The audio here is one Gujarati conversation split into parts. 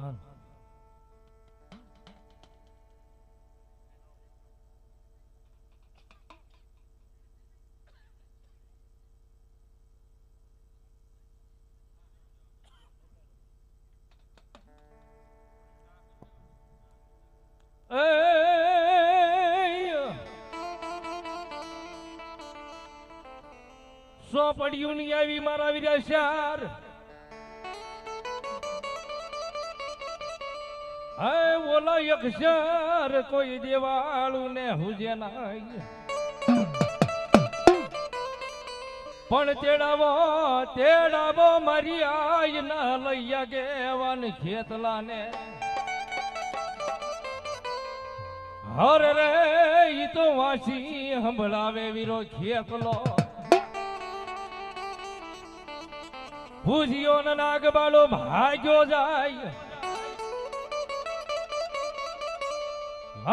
An. સો પડ્યું ની આવી મારા વિરાશાર શાર હે ઓલા અક્ષર કોઈ દેવાળું ને હુજે નાય. પણ તેડાવો તેડાવો મારી આય ના લઈયા ગેવાન ખેતલા ને હર રે, ઈ તો વાસી હંભળાવે વીરો ખેતલો. ભૂજિયો ને નાગબાળો ભાગ્યો જાય.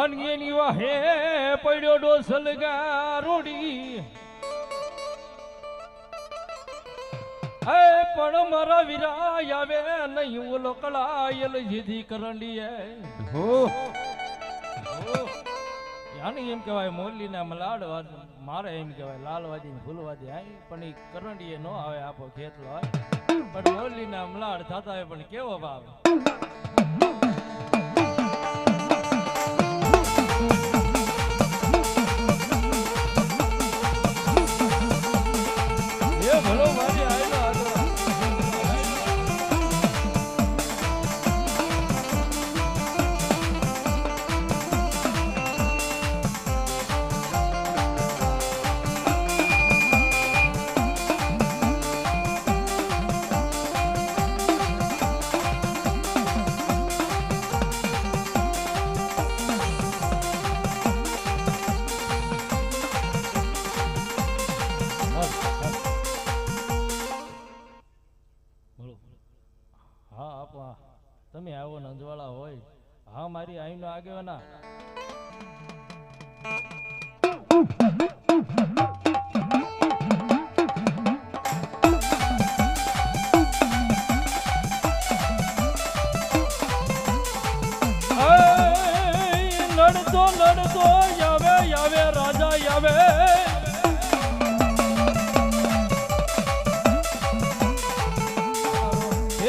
અનગેની વાહે પડ્યો ડોસલ ગારોડી. હે પણ મારા વિરાય આવે નહીં ઓલો કળાયલ જીધી કરંડીએ. હો. યાની એમ કહેવાય મોરલીના મલાડ મારે એમ કહેવાય લાલવાદી ને ફૂલવાદી આય પણ એ કરંડીએ નો આવે આપો ખેતલો હોય પણ મોરલીના મલાડ થતા હોય પણ કેવો ભાવ? હા આપા તમે આવો નંજવાળા હોય. હા મારી આઈનો આગેવાના.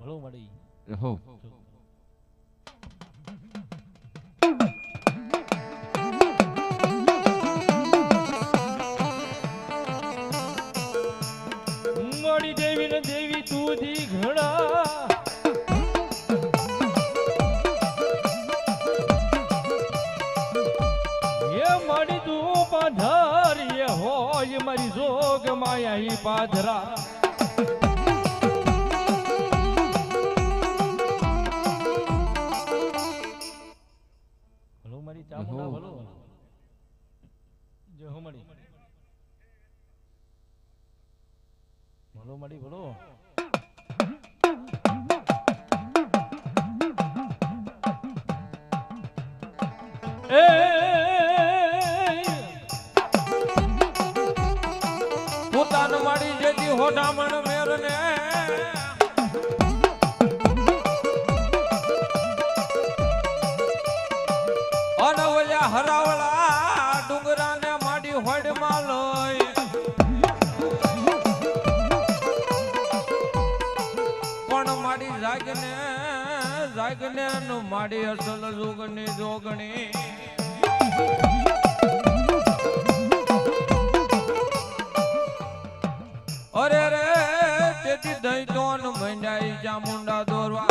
મળો મળી હો મળી દેવી ને દેવી તું દી ઘણા મળી તું પાધારી હોય મારી જોગ માયા પાધરા હો. મળી. ભલો મળી ભલો પોતાનો માડી જેથી હોડામણ મેરને જાગને નું માડી અસલ જોગની જોગણી. અરે રે તેથી દહીં તોન મંડાઈ ચામુંડા દોરવા.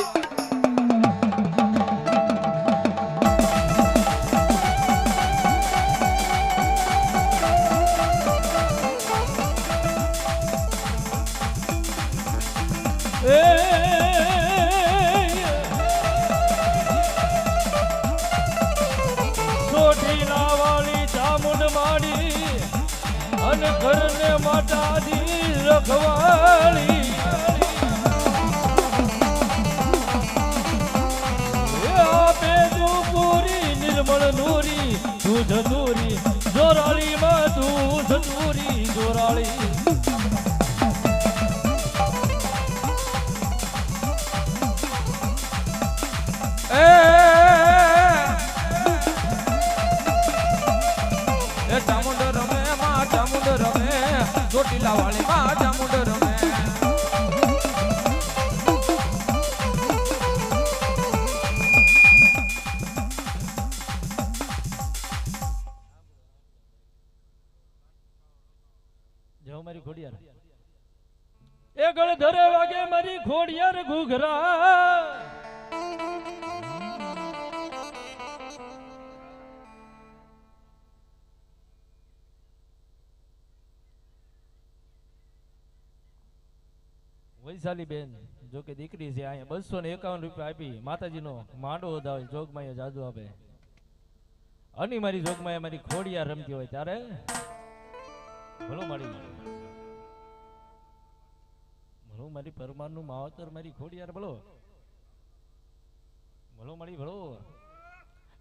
અને ઘરને માતાજી રખવાળી. આપે તું પૂરી નિર્મળ નૂરી દૂધ લીલા વાળી માં રમે ખોડિયાર એ ગળ ધરે વાગે મારી ઘોડિયાર ઘૂઘરા વૈશાલી બેન જો કે દીકરી છે અહીંયા બસો ને એકાવન રૂપિયા આપી, માતાજીનો માંડો વધાવે જોગમાં જાદુ આપે. અને મારી જોગમાં મારી ખોડિયા રમતી હોય ત્યારે ભલો મારી ભલો મારી પરમારનું માવતર મારી ખોડિયાર, ભલો. ભલો મારી, ભલો.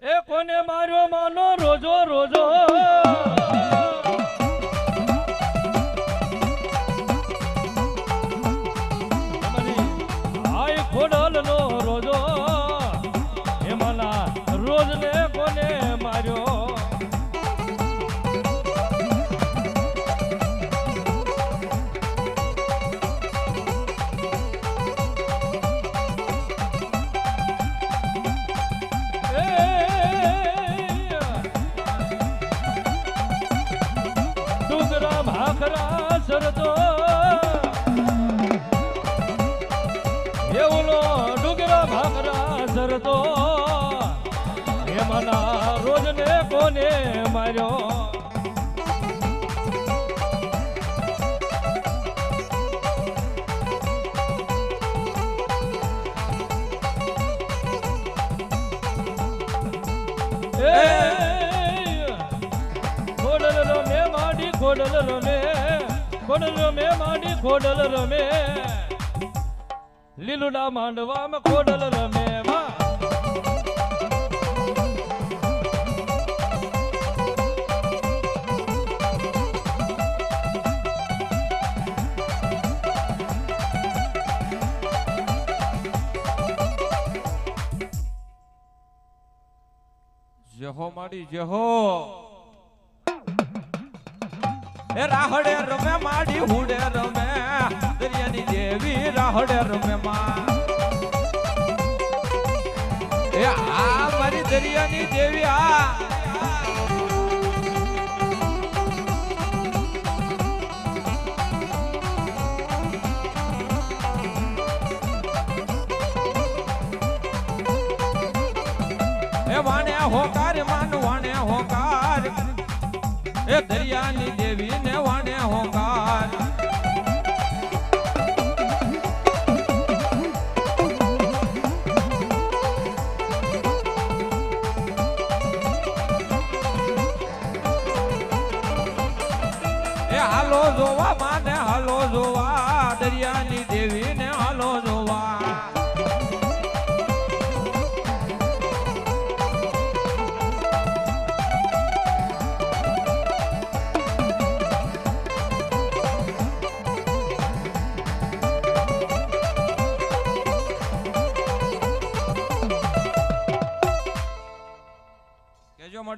એ કોને માર્યો માનો રોજો રોજો? એમાંના રોજને કોને માર્યો? ખોડલ રમે ખોડલ રમે માડી ખોડલ રમે લીલુડા માંડવામાં ખોડલ રમે માં જહો માડી, જહો. એ રાહડે રમે માડી, હુડે રમે. દરિયાની દેવી રાહડે રમે માં એ આ મારી દરિયાની દેવી આ. હોકાર માનવાને હોકાર એ દરિયાની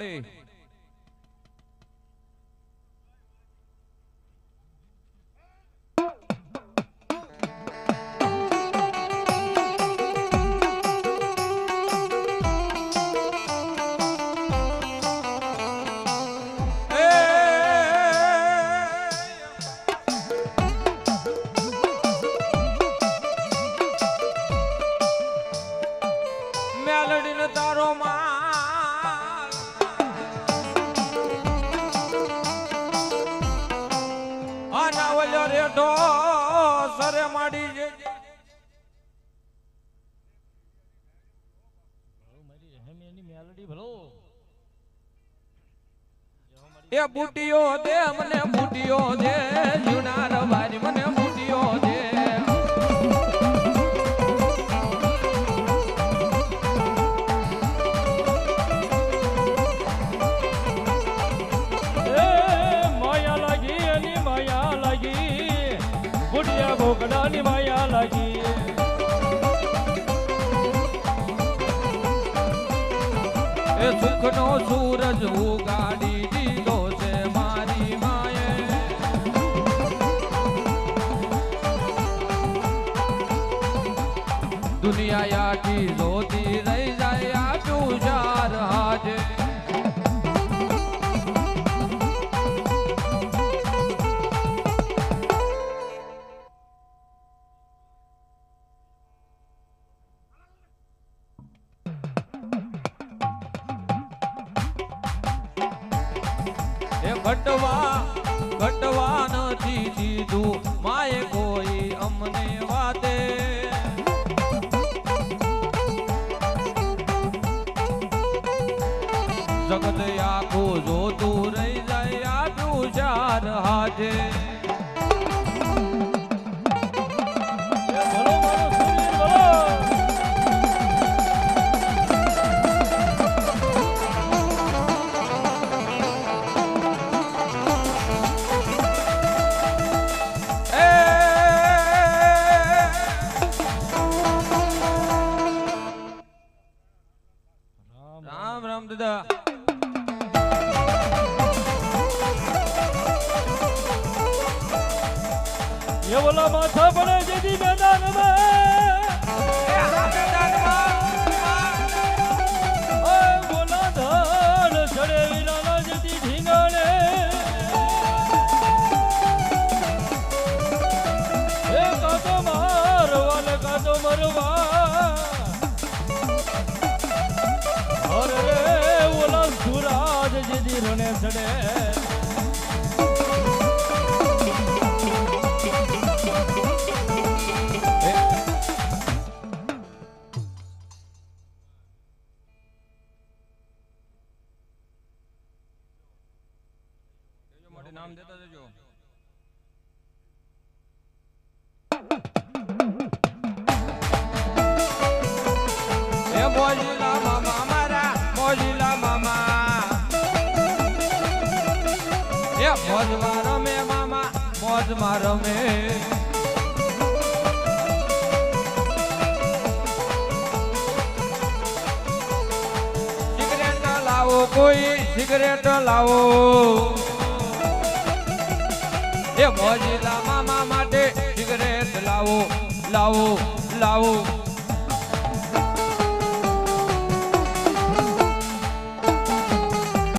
പാടേ એ બુટીઓ દે મને બુટીઓ દે જુનાર વારી મને બુટીઓ દે. એ માયા લાગી એની માયા લાગી બુઢિયા ભોગડાની માયા લાગી. એ સુખનો સૂરજ ઉગાડી દીધો દુનિયા આખી જોતી રહી જાય આપ્યું ચાર હાજે ભટવા ಕಡೆ મોજમાં મામા, મોજમાં રમે. સિગરેટ લાવો કોઈ, સિગરેટ લાવો. એ મોજીલા મામા માટે સિગરેટ લાવો લાવો લાવો.